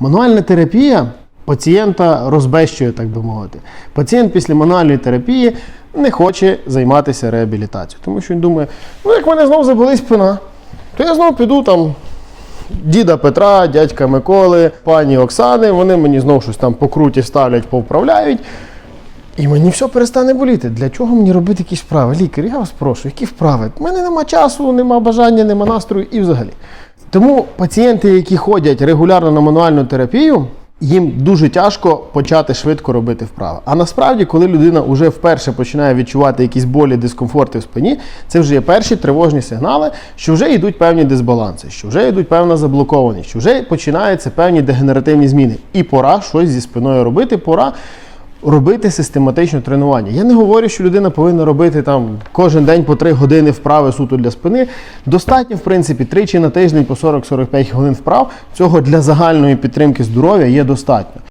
Мануальна терапія пацієнта розбещує, так би мовити. Пацієнт після мануальної терапії не хоче займатися реабілітацією, тому що він думає, ну як мене знову заболить спина, то я знову піду там. Діда Петра, дядька Миколи, пані Оксани, вони мені знову щось там по круті ставлять, повправляють. І мені все перестане боліти. Для чого мені робити якісь вправи? Лікар, я вас прошу, які вправи? У мене нема часу, нема бажання, нема настрою і взагалі. Тому пацієнти, які ходять регулярно на мануальну терапію, їм дуже тяжко почати швидко робити вправи. А насправді, коли людина вже вперше починає відчувати якісь болі, дискомфорти в спині, це вже є перші тривожні сигнали, що вже йдуть певні дисбаланси, що вже йдуть певна заблокованість, що вже починаються певні дегенеративні зміни. І пора щось зі спиною робити, пора робити систематичне тренування. Я не говорю, що людина повинна робити там кожен день по 3 години вправи суто для спини. Достатньо, в принципі, тричі на тиждень по 40-45 хвилин вправ. Цього для загальної підтримки здоров'я є достатньо.